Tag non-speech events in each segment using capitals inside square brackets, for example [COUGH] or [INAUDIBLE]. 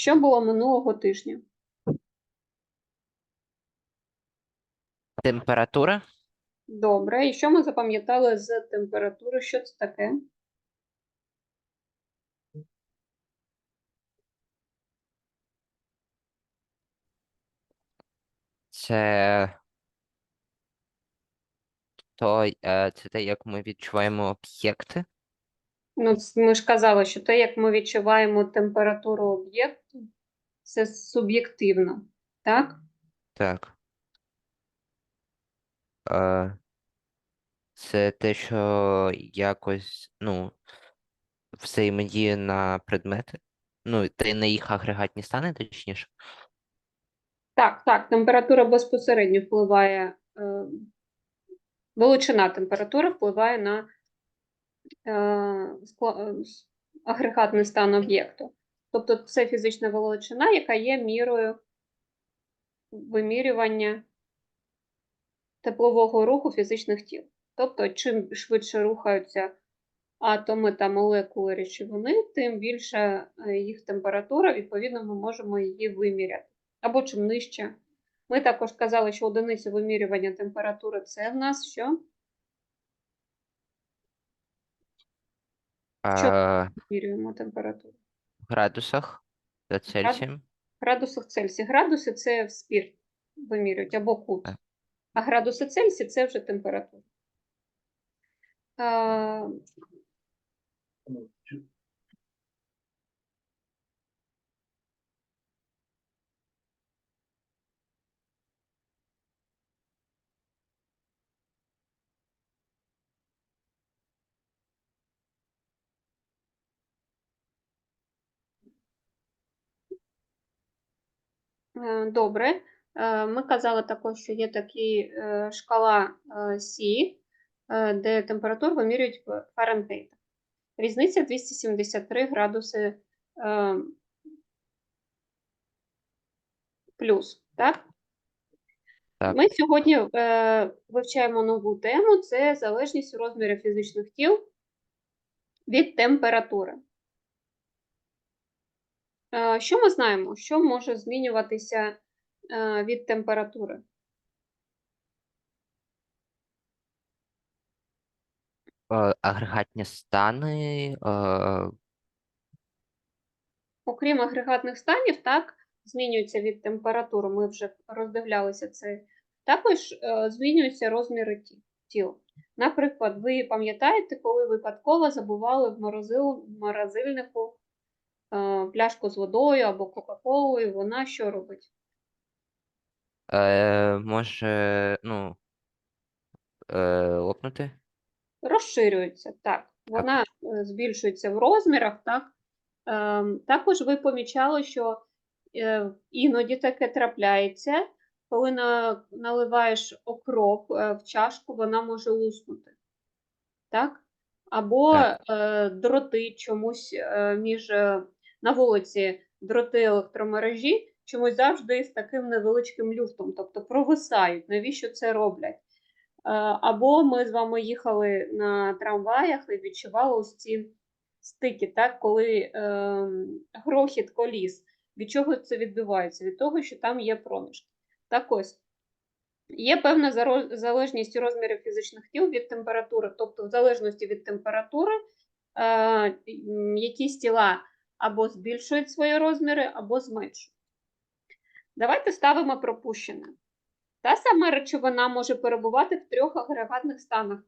Що було минулого тижня? Температура Добре. І що ми запам'ятали з температури? Що це таке? це то, е, це те, як ми відчуваємо об'єкти. Ну, ми ж казали, що те, як ми відчуваємо температуру об'єкту, це суб'єктивно, так? Так. Е, це те, що якось, ну, взаємодіє на предмети. Ну, та на їх агрегатні стани, точніше. Так, так, температура безпосередньо впливає, е, величина температури впливає на агрегатний стан об'єкту. Тобто це фізична величина, яка є мірою вимірювання теплового руху фізичних тіл. Тобто, чим швидше рухаються атоми та молекули речовини, тим більше е, їх температура, відповідно, ми можемо її виміряти. Або чим нижче. Ми також казали, що одиниця вимірювання температури це в нас що? Що? Вимірюємо температуру. в градусах за Цельсієм. В градусах Цельсія. Градуси це в спірт вимірюють або кут. А градуси Цельсія це вже температура. Добре. Е, Ми казали також, що є такі е, шкала Сі, е, де температуру вимірюють в Фаренгейтах. Різниця 273 градуси плюс. Так? Так. Ми сьогодні е, вивчаємо нову тему: це залежність у розмірі фізичних тіл від температури. Е, Що ми знаємо? Що може змінюватися е, від температури? Е, агрегатні стани. Окрім агрегатних станів, так, змінюється від температури, ми вже роздивлялися це. Також змінюються розміри тіл. Наприклад, ви пам'ятаєте, коли випадково забували в морозильнику пляшку з водою або Кока-Колою, вона що робить? е, може, ну, е, лопнути. Розширюється, так. Вона е, збільшується в розмірах, так. Ем, Також ви помічали, що е, іноді таке трапляється, коли на, наливаєш окроп е, в чашку, вона може луснути. Так? Або Так. е, дроти чомусь е, між е, на вулиці дроти електромережі чомусь завжди з таким невеличким люфтом, тобто провисають. Навіщо це роблять? Е, Або ми з вами їхали на трамваях і відчували ось ці стики, так, коли е, грохіт коліс. Від чого це відбувається? Від того, що там є проміжки. Так ось, є певна залежність у розмірі фізичних тіл від температури, тобто, в залежності від температури, е, якісь тіла або збільшують свої розміри, або зменшують. Давайте ставимо пропущене. Та сама речовина може перебувати в трьох агрегатних станах.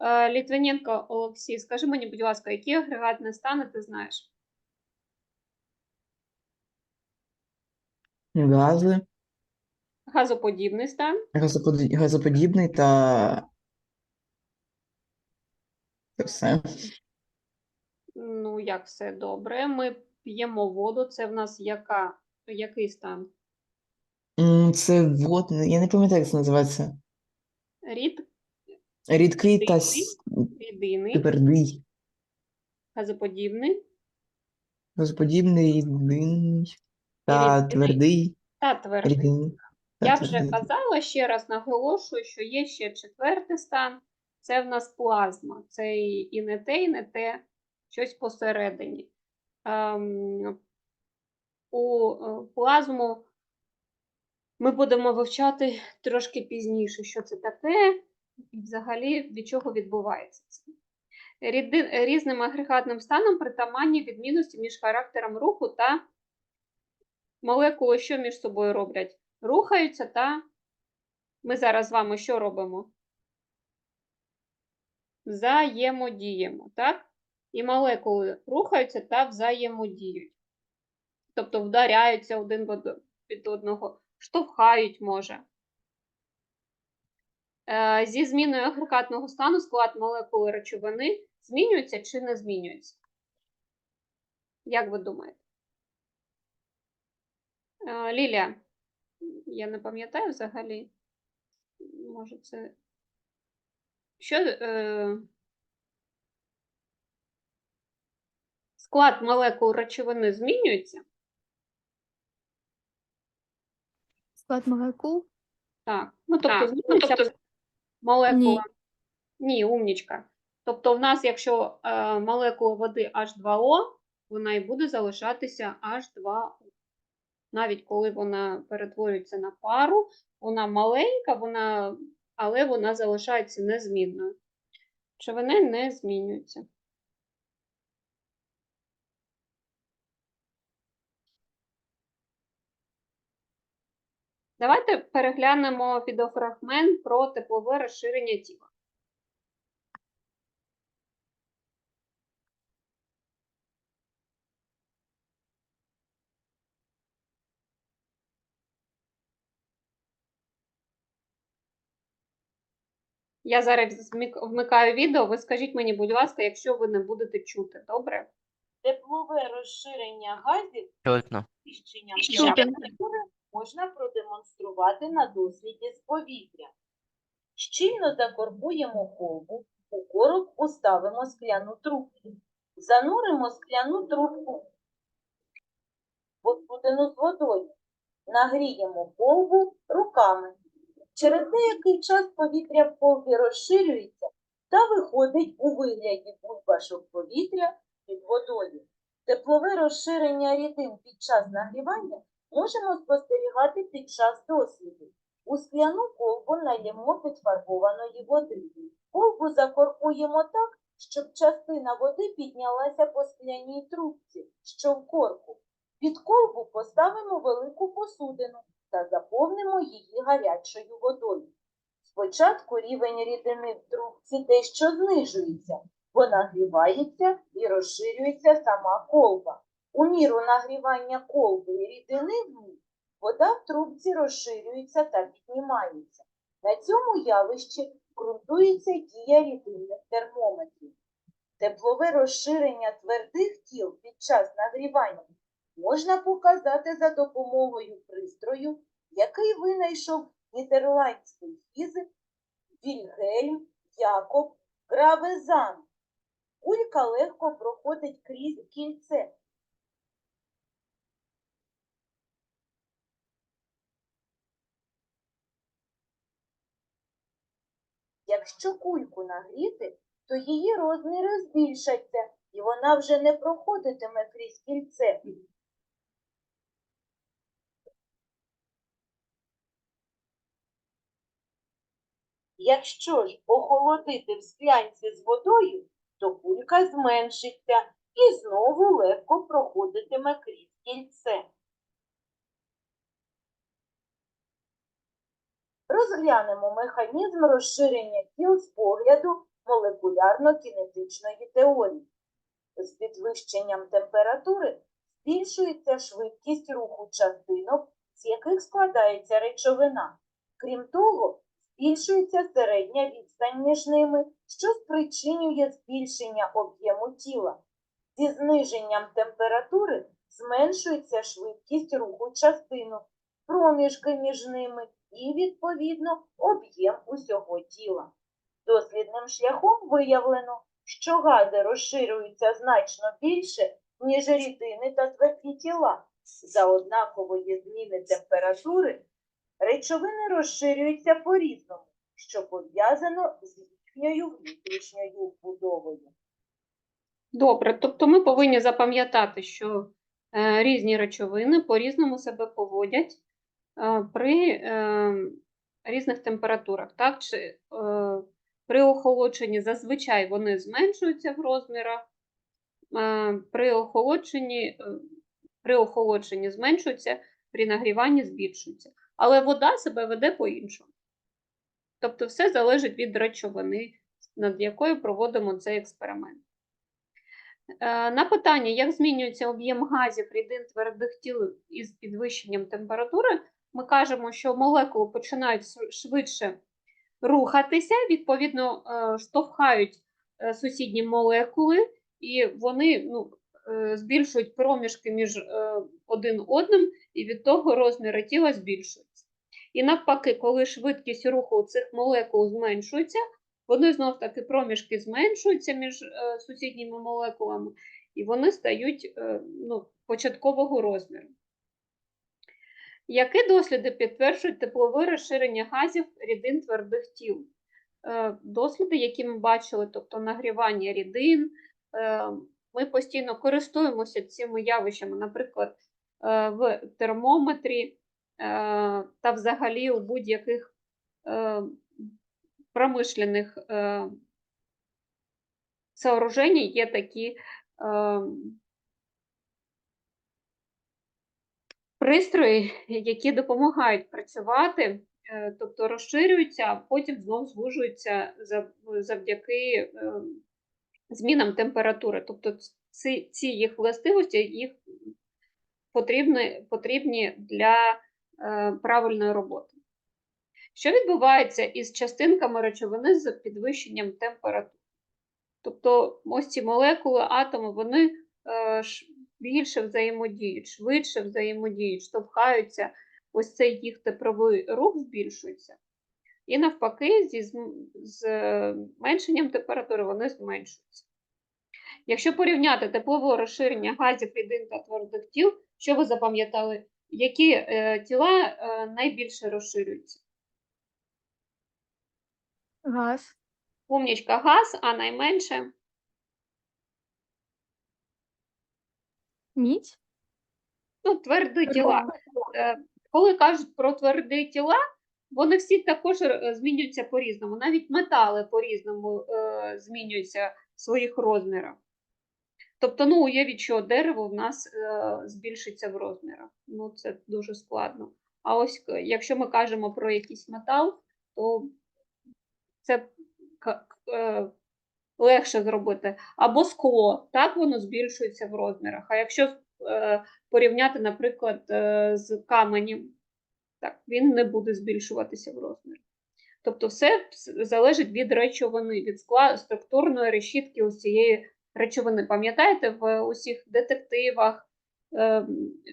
Е, Літвиненко Олексій, скажи мені, будь ласка, які агрегатні стани ти знаєш? Гази, Газоподібний стан, газоподі- газоподібний та це все. Ну як все добре. Ми п'ємо воду, це в нас яка, який стан? М, Це водний, я не пам'ятаю, як це називається. Рід, Рідкий та с- рідинний, твердий. газоподібний Газоподібний, рідний та рідкий. твердий. та твердий. Рідний. та Я вже твердий. казала, ще раз наголошую, що є ще четвертий стан. Це в нас плазма. Це і і не те, і не те, щось посередині. Ем, у е, плазму ми будемо вивчати трошки пізніше, що це таке і взагалі від чого відбувається це. Різним агрегатним станом притаманні відмінності між характером руху та молекули, що між собою роблять? Рухаються та ми зараз з вами що робимо? Взаємодіємо, так? І молекули рухаються та взаємодіють. Тобто вдаряються один від одного, штовхають може. Е, Зі зміною агрегатного стану склад молекули речовини змінюється чи не змінюється? Як ви думаєте? Е, Лілія, я не пам'ятаю взагалі. Може, це. Що. Е... Склад молекул речовини змінюється? Склад молекул? Так. Ну, тобто, Так, змінюється тобто- молекула. Ні, умнічка. Тобто, в нас, якщо е, молекула води H2O, вона і буде залишатися H2O. Навіть коли вона перетворюється на пару, вона маленька, вона, але вона залишається незмінною. Речовини не змінюються. Давайте переглянемо відеофрагмент про теплове розширення тіла. Я зараз вмикаю відео. Ви скажіть мені, будь ласка, якщо ви не будете чути, добре? Теплове розширення газів Чутно. Можна продемонструвати на досліді з повітря. Щільно закорбуємо колбу, у короб уставимо скляну трубку. Зануримо скляну трубку посудину з водою. Нагріємо колбу руками. Через деякий час повітря в колбі розширюється та виходить у вигляді бульбашок повітря під водою. Теплове розширення рідин під час нагрівання можемо спостерігати під час досліду. У скляну колбу налємо підфарбованої води. Колбу закоркуємо так, щоб частина води піднялася по скляній трубці, що в корку. Під колбу поставимо велику посудину та заповнимо її гарячою водою. Спочатку рівень рідини в трубці дещо знижується, бо нагрівається і розширюється сама колба. У міру нагрівання колби і рідини в ній вода в трубці розширюється та піднімається. На цьому явищі ґрунтується дія рідинних термометрів. Теплове розширення твердих тіл під час нагрівання можна показати за допомогою пристрою, який винайшов нідерландський фізик Вільгельм Якоб Гравезан. Кулька легко проходить крізь кільце. Якщо кульку нагріти, то її розміри збільшаться, і вона вже не проходитиме крізь кільце. Якщо ж охолодити в склянці з водою, то кулька зменшиться і знову легко проходитиме крізь кільце. Розглянемо механізм розширення тіл з погляду молекулярно-кінетичної теорії. З підвищенням температури збільшується швидкість руху частинок, з яких складається речовина. Крім того, збільшується середня відстань між ними, що спричинює збільшення об'єму тіла. Зі зниженням температури зменшується швидкість руху частинок, проміжки між ними і, відповідно, об'єм усього тіла. Дослідним шляхом виявлено, що гази розширюються значно більше, ніж рідини та тверді тіла. За однакової зміни температури речовини розширюються по-різному, що пов'язано з їхньою внутрішньою будовою. Добре, тобто ми повинні запам'ятати, що Е, Різні речовини по-різному себе поводять при е, різних температурах. Так? Чи, е, при охолодженні зазвичай вони зменшуються в розмірах, е, при охолодженні, е, при охолодженні зменшуються, при нагріванні збільшуються. Але вода себе веде по-іншому. Тобто все залежить від речовини, над якою проводимо цей експеримент. Е, На питання, як змінюється об'єм газів, рідин твердих тіл із підвищенням температури, ми кажемо, що молекули починають швидше рухатися, відповідно, е, штовхають е, сусідні молекули, і вони ну, е, збільшують проміжки між один одним, і від того розміри тіла збільшуються. І навпаки, коли швидкість руху цих молекул зменшується, вони знов таки проміжки зменшуються між сусідніми молекулами, і вони стають ну, початкового розміру. Які досліди підтверджують теплове розширення газів рідин твердих тіл? Е, Досліди, які ми бачили, тобто нагрівання рідин, е, ми постійно користуємося цими явищами, наприклад, е, в термометрі та взагалі у будь-яких промишлених сооружень є такі е, пристрої, які допомагають працювати, е, тобто розширюються, а потім знов звужуються завдяки е, змінам температури. Тобто ці, ці їх властивості їх потрібні, потрібні для е, правильної роботи. Що відбувається із частинками речовини з підвищенням температури? Тобто ось ці молекули, атоми, вони більше взаємодіють, швидше взаємодіють, штовхаються, ось цей їх тепловий рух збільшується. І навпаки, зі з е, зменшенням температури вони зменшуються. Якщо порівняти теплове розширення газів, рідин та твердих тіл, що ви запам'ятали, які е, тіла е, найбільше розширюються? Газ. Умнічка газ, а найменше Мідь. ну, тверді тіла. Е, Коли кажуть про тверді тіла, вони всі також е, змінюються по-різному. Навіть метали по-різному е, змінюються в своїх розмірах. Тобто, ну, уявіть, що дерево в нас збільшиться в розмірах. Ну, це дуже складно. А ось якщо ми кажемо про якийсь метал, то це легше зробити. Або скло, так воно збільшується в розмірах. А якщо е, порівняти, наприклад, е, з каменем, так, він не буде збільшуватися в розмірі. Тобто все залежить від речовини, від скла структурної решітки ось цієї речовини. Пам'ятаєте, в усіх детективах, е, в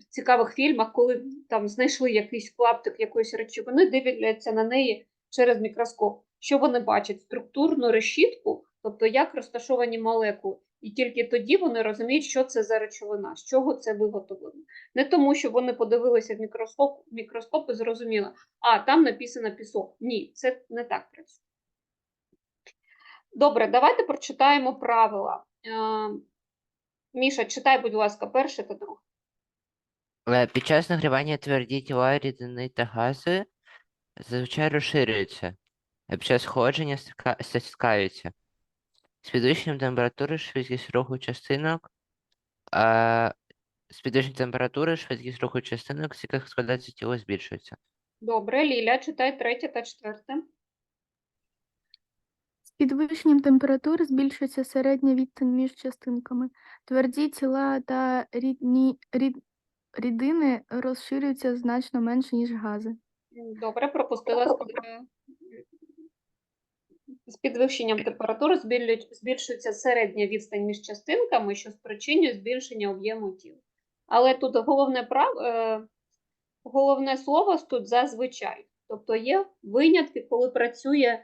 цікавих фільмах, коли там знайшли якийсь клаптик якоїсь речовини, дивляться на неї через мікроскоп. Що вони бачать? Структурну решітку, тобто як розташовані молекули. І тільки тоді вони розуміють, що це за речовина, з чого це виготовлено. Не тому, що вони подивилися в мікроскоп, мікроскоп і зрозуміли, а там написано пісок. Ні, це не так працює. Добре, давайте прочитаємо правила. Е, Міша, читай, будь ласка, перше та друге. Е, Під час нагрівання тверді тіла, рідини та гази зазвичай розширюються, під час охолодження стика- стискаються. З підвищенням температури швидкість руху частинок, а з підвищенням температури швидкість руху частинок, з яких складається тіло, збільшується. Добре, Ліля, читай третє та четверте. З підвищенням температури збільшується середня відстань між частинками. Тверді тіла та рідні, рід, рідини розширюються значно менше, ніж гази. Добре, пропустила з, з підвищенням температури збільшується середня відстань між частинками, що спричинює збільшення об'єму тіл. Але тут головне прав... е, головне слово тут зазвичай. Тобто є винятки, коли працює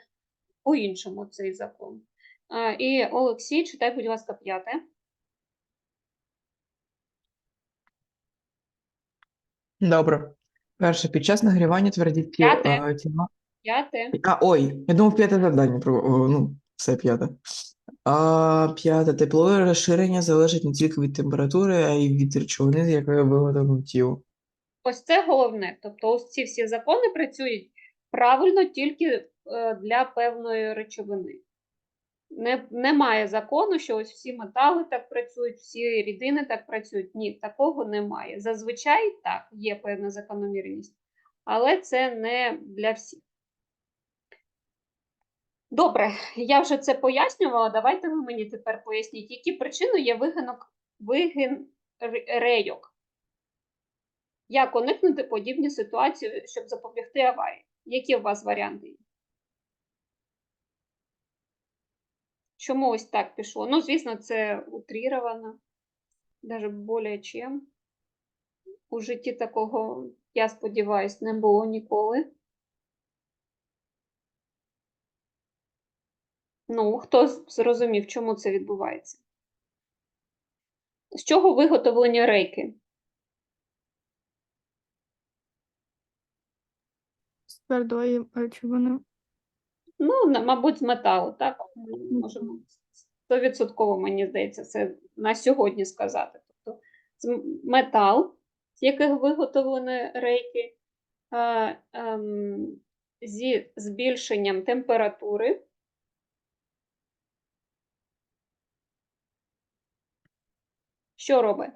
по-іншому цей закон. Е, І Олексій, читай, будь ласка, п'яте. Добре. Перше, під час нагрівання тверді тіл, тіла. П'яте. А, ой, я думав, п'яте завдання. Про, о, ну, все п'яте. А п'яте тепло і розширення залежить не тільки від температури, а й від речовини, з якої виготовлено тіло. Ось це головне. Тобто, ось ці всі закони працюють правильно тільки е, для певної речовини. Не, немає закону, що ось всі метали так працюють, всі рідини так працюють. Ні, такого немає. Зазвичай так, є певна закономірність, але це не для всіх. Добре, я вже це пояснювала. Давайте ви мені тепер поясніть, які причини є вигинок, вигин рейок. Як уникнути подібні ситуації, щоб запобігти аварії? Які у вас варіанти? Чому ось так пішло? Ну, звісно, це утріровано, навіть більше чим. У житті такого, я сподіваюся, не було ніколи. Ну, хто зрозумів, чому це відбувається? З чого виготовлені рейки? З твердої речовини. Ну, мабуть, з металу, так? Можемо стовідсотково, мені здається, це на сьогодні сказати. Тобто з метал, з яких виготовлені рейки, ем, зі збільшенням температури. Що робить?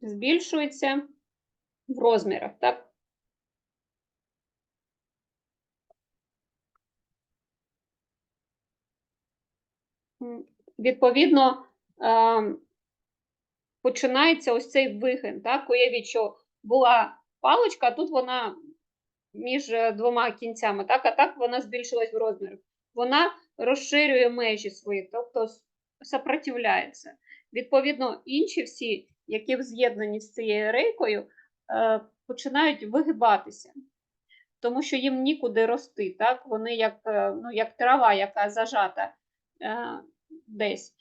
Збільшується в розмірах, так? Відповідно, починається ось цей вигин. Так? Уявіть, що була паличка, а тут вона між е, двома кінцями, так? а так вона збільшилась в розмірах. Вона розширює межі свої, тобто сопротивляється. Відповідно, інші всі, які з'єднані з цією рейкою, е, починають вигибатися, тому що їм нікуди рости. Так? Вони як, е, ну, як трава, яка зажата е, десь.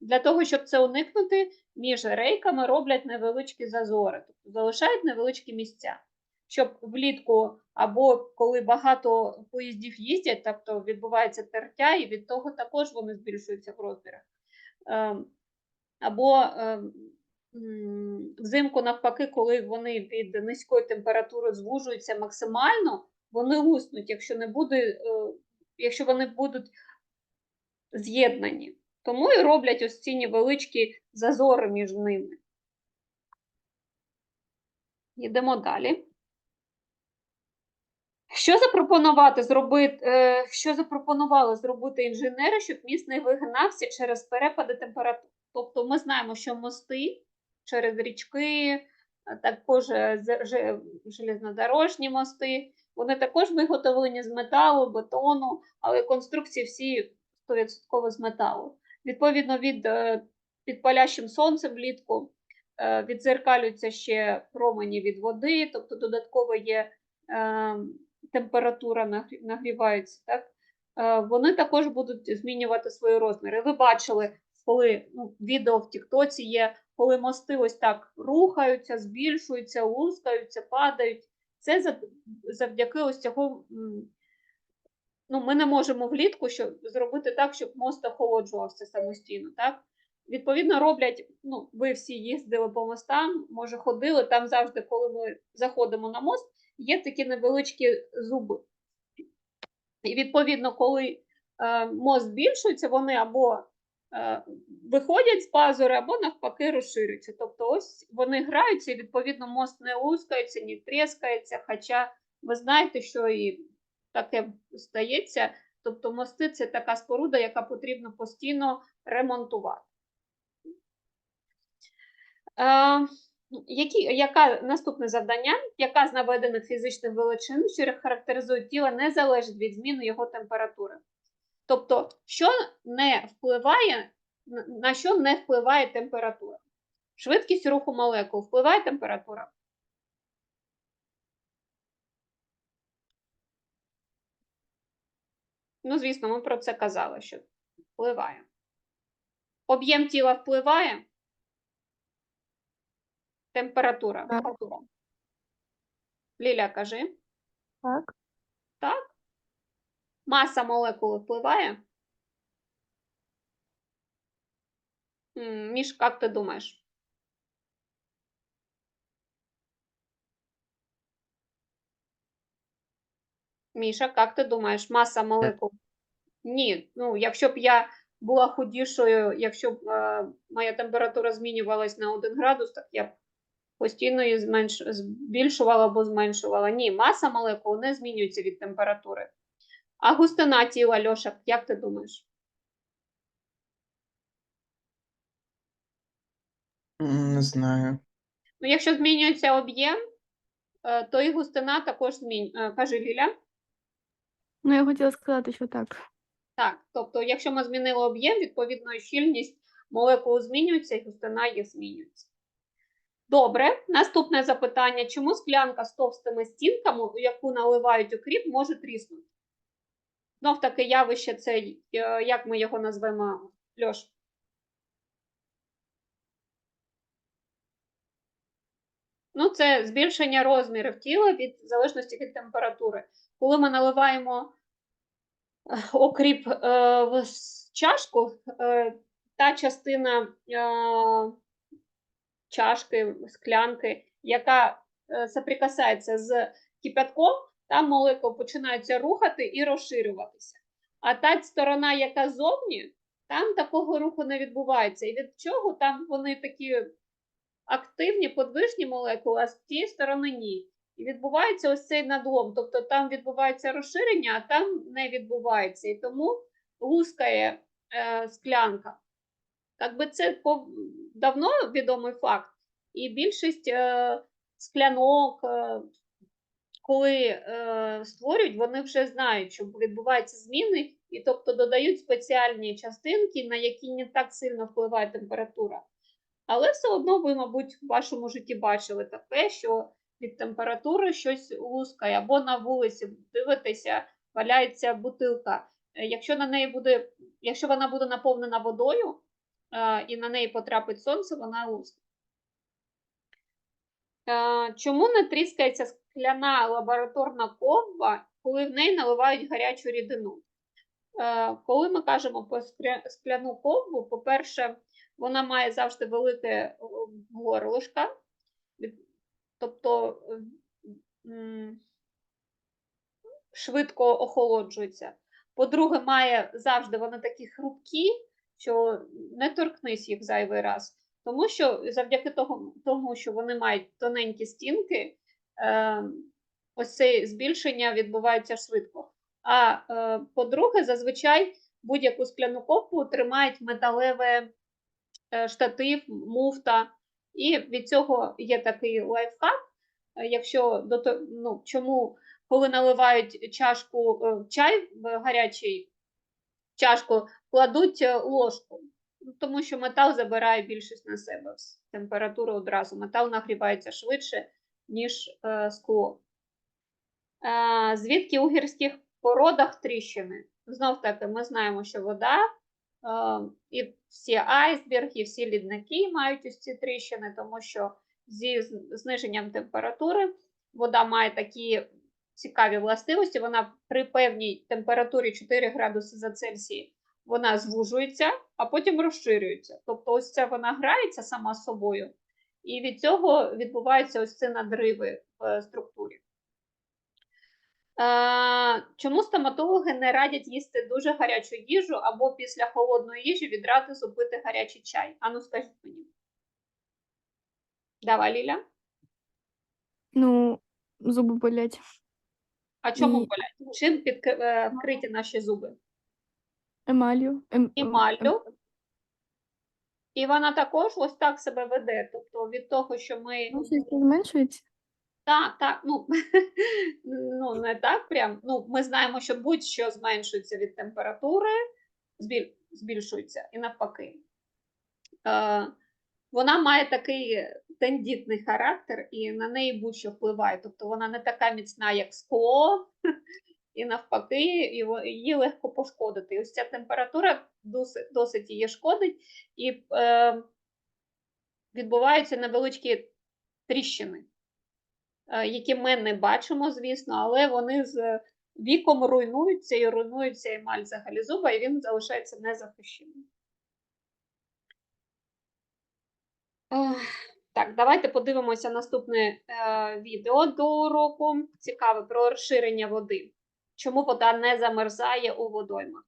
Для того, щоб це уникнути, між рейками роблять невеличкі зазори, тобто залишають невеличкі місця, щоб влітку або коли багато поїздів їздять, тобто відбувається тертя, і від того також вони збільшуються в розмірах. Е, Або е, взимку, навпаки, коли вони від низької температури звужуються максимально, вони луснуть, якщо не буде, е, якщо вони будуть з'єднані. Тому і роблять ось ці невеличкі зазори між ними. Йдемо далі. Що запропонувати зробити, е, що запропонували зробити інженери, щоб міст не вигинався через перепади температур? Тобто ми знаємо, що мости через річки, також е, железнодорожні мости, вони також виготовлені з металу, бетону, але конструкції всі 100% з металу. Відповідно від е, під палящим сонцем влітку відзеркалюються ще промені від води, тобто додатково є е, температура нагрі- нагрівається, так? Е, вони також будуть змінювати свої розміри. Ви бачили, коли ну, відео в Тіктоці є, коли мости ось так рухаються, збільшуються, лускаються, падають. Це завдяки ось цього. Ну, ми не можемо влітку щоб зробити так, щоб мост охолоджувався самостійно. Так? Відповідно, роблять, ну, ви всі їздили по мостам, може, ходили, там завжди, коли ми заходимо на мост, є такі невеличкі зуби. І відповідно, коли е, мост збільшується, вони або е, виходять з пазури, або навпаки розширюються. Тобто, ось вони граються, і відповідно мост не лускається, ні тріскається. Хоча ви знаєте, що і таке стається. Тобто, мости це така споруда, яка потрібно постійно ремонтувати. Е, які, яка наступне завдання? Яка з наведених фізичних величин, що характеризують тіло, не залежить від зміни його температури? Тобто, що не впливає, на- що не впливає температура? Швидкість руху молекул впливає температура? Ну, звісно, ми про це казали, що впливає. Об'єм тіла впливає? Температура. Так. Ліля, кажи. Так. Так? Маса молекули впливає? Міш, як ти думаєш? Міша, як ти думаєш, маса молекул? Ні, ну якщо б я була худішою, якщо б е, моя температура змінювалась на 1 градус, так я б постійно її зменш... збільшувала або зменшувала. Ні, маса молекул не змінюється від температури. А густина тіла, Льоша, як ти думаєш? Не знаю. Ну, якщо змінюється об'єм, е, то і густина також змінюється. Каже Ліля. Ну, я хотіла сказати, що так. Так, тобто, якщо ми змінили об'єм, відповідно, щільність молекул змінюється і густина їх змінюється. Добре, наступне запитання. Чому склянка з товстими стінками, у яку наливають укріп, може тріснути? Знов таки явище це, е, як ми його назвемо, Льош? Ну, це збільшення розмірів тіла від залежності від температури. Коли ми наливаємо е, окріп е, в чашку, е, та частина е, чашки, склянки, яка е, соприкасається з кипятком, там молекули починаються рухати і розширюватися. А та сторона, яка зовні, там такого руху не відбувається. І від чого там вони такі активні, подвижні молекули, а з тієї сторони ні. І відбувається ось цей надлом. Тобто там відбувається розширення, а там не відбувається. І тому лускає е, склянка. Так би це давно відомий факт. І більшість е, склянок, е, коли е, створюють, вони вже знають, що відбуваються зміни, і тобто додають спеціальні частинки, на які не так сильно впливає температура. Але все одно ви, мабуть, в вашому житті бачили таке, що від температури щось лускає, або на вулиці дивитеся, валяється бутилка. Е, Якщо на неї буде, якщо вона буде наповнена водою і на неї потрапить сонце, вона лускає. Е, Чому не тріскається скляна лабораторна ковба, коли в неї наливають гарячу рідину? Е, Коли ми кажемо про скляну ковбу, по-перше, вона має завжди велике о, горлишко, тобто е, швидко охолоджується. По-друге, має завжди вони такі хрупкі, що не торкнись їх зайвий раз. Тому що завдяки того, тому, що вони мають тоненькі стінки, е, ось це збільшення відбувається швидко. А е, по-друге, зазвичай будь-яку скляну ковбу тримають металеве е, штатив, муфта. І від цього є такий лайфхак. Е, Якщо ну, чому, коли наливають чашку е, чай в гарячий чашку, кладуть е, ложку, тому що метал забирає більшість на себе температуру одразу. Метал нагрівається швидше, ніж е, скло. Е, звідки у гірських породах тріщини? Знов таки, ми знаємо, що вода і всі айсберги, всі лідники мають ось ці тріщини, тому що зі зниженням температури вода має такі цікаві властивості. Вона при певній температурі 4 градуси за Цельсії вона звужується, а потім розширюється. Тобто, ось ця вона грається сама собою, і від цього відбуваються ось ці надриви в структурі. Е, Чому стоматологи не радять їсти дуже гарячу їжу або після холодної їжі відразу пити гарячий чай? Ану, скажіть мені. Давай, Ліля. Ну, зуби болять. А чому І- болять? Чим підк- е, наші зуби? Емалью. Ем, ем, Емаллю. І вона також ось так себе веде. Тобто від того, що ми Ну, щось зменшується. Так, так, ну, [LAUGHS] ну не так прям. Ну, ми знаємо, що будь-що зменшується від температури, збіль, збільшується і навпаки. Е, вона має такий тендітний характер, і на неї будь-що впливає. Тобто вона не така міцна, як скло, і навпаки, її легко пошкодити. Ось ця температура досить, досить її шкодить, і е, відбуваються невеличкі тріщини е, які ми не бачимо, звісно, але вони з віком руйнується і руйнується емаль взагалі зуба, і він залишається незахищеним. Так, давайте подивимося наступне е, відео до уроку. Цікаве про розширення води. Чому вода не замерзає у водоймах?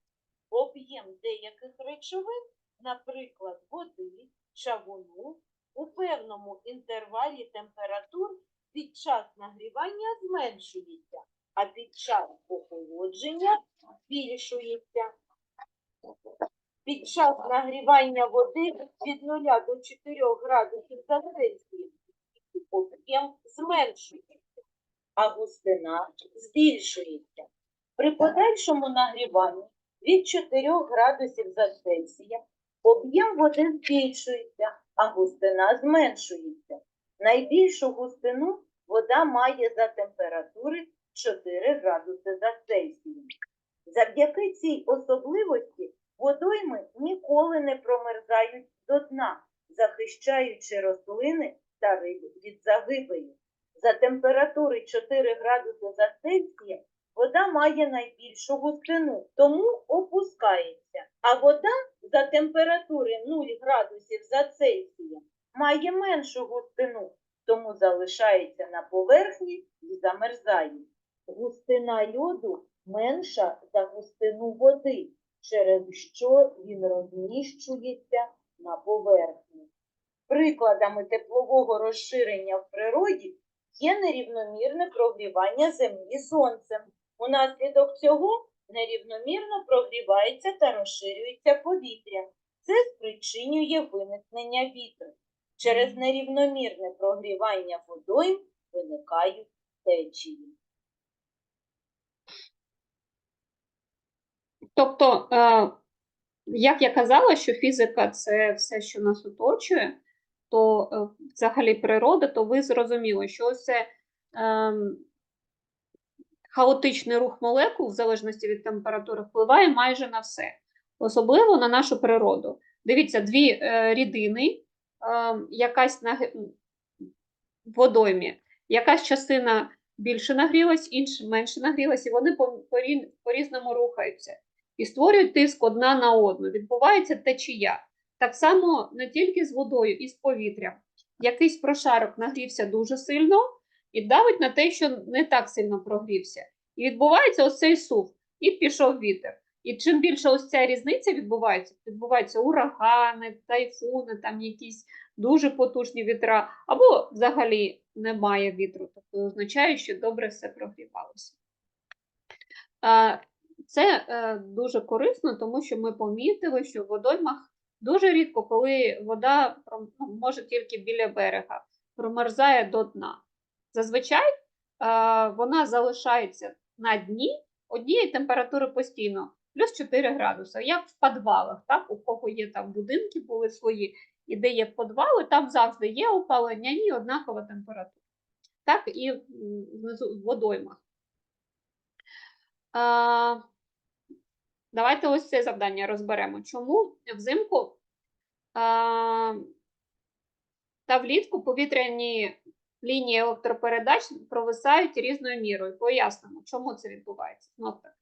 Об'єм деяких речовин, наприклад, води, чавуну, у певному інтервалі температур під час нагрівання зменшується, а під час охолодження збільшується. Під час нагрівання води від 0 до 4 градусів за Цельсієм об'єм зменшується, а густина збільшується. При подальшому нагріванні від 4 градусів за Цельсієм об'єм води збільшується, а густина зменшується. Найбільшу густину вода має за температури 4 градуси за Цельсієм. Завдяки цій особливості водойми ніколи не промерзають до дна, захищаючи рослини та риби від загибелі. За температури 4 градуси за Цельсієм вода має найбільшу густину, тому опускається. А вода за температури 0 градусів за Цельсієм має меншу густину, тому залишається на поверхні і замерзає. Густина льоду менша за густину води, через що він розміщується на поверхні. Прикладами теплового розширення в природі є нерівномірне прогрівання землі сонцем. Унаслідок цього нерівномірно прогрівається та розширюється повітря. Це спричинює виникнення вітру. Через нерівномірне прогрівання водойм виникають течії. Тобто, е, як я казала, що фізика це все, що нас оточує, то е, взагалі природа, то ви зрозуміли, що це ем, хаотичний рух молекул, в залежності від температури, впливає майже на все, особливо на нашу природу. Дивіться, дві е, рідини, ем, якась на водоймі, якась частина більше нагрілась, інша менше нагрілась, і вони по- порі- по-різному рухаються і створюють тиск одна на одну. Відбувається течія. Так само не тільки з водою, і з повітрям. Якийсь прошарок нагрівся дуже сильно і давить на те, що не так сильно прогрівся. І відбувається ось цей сув, і пішов вітер. І чим більше ось ця різниця відбувається, відбуваються урагани, тайфуни, там якісь дуже потужні вітра, або взагалі немає вітру, тобто означає, що добре все прогрівалося. Це е, дуже корисно, тому що ми помітили, що в водоймах дуже рідко, коли вода ну, може тільки біля берега, промерзає до дна. Зазвичай вона залишається на дні однієї температури постійно, плюс 4 градуси, як в підвалах, так? у кого є там будинки, були свої, і де є підвали, там завжди є опалення і однакова температура. Так і внизу в водоймах. А, давайте ось це завдання розберемо. Чому взимку а, та влітку повітряні лінії електропередач провисають різною мірою? Пояснимо, чому це відбувається. Знов так.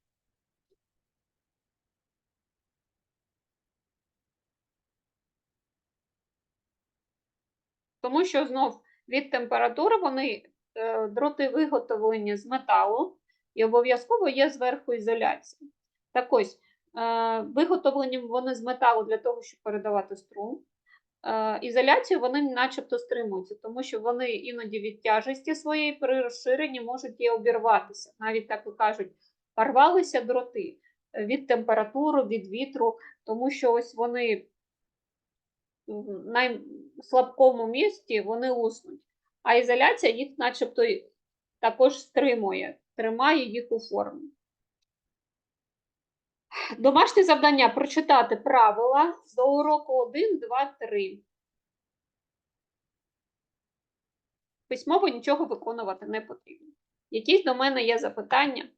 Тому що знов від температури вони е, дроти виготовлені з металу і обов'язково є зверху ізоляція. Так ось, е, виготовлені вони з металу для того, щоб передавати струм. Е, ізоляцію вони начебто стримуються, тому що вони іноді від тяжесті своєї при розширенні можуть і обірватися. Навіть так і кажуть, порвалися дроти е, від температури, від вітру, тому що ось вони в найслабкому місці вони уснуть, а ізоляція їх начебто також стримує, тримає їх у формі. Домашнє завдання прочитати правила до уроку 1, 2, 3. Письмово нічого виконувати не потрібно. Якісь до мене є запитання?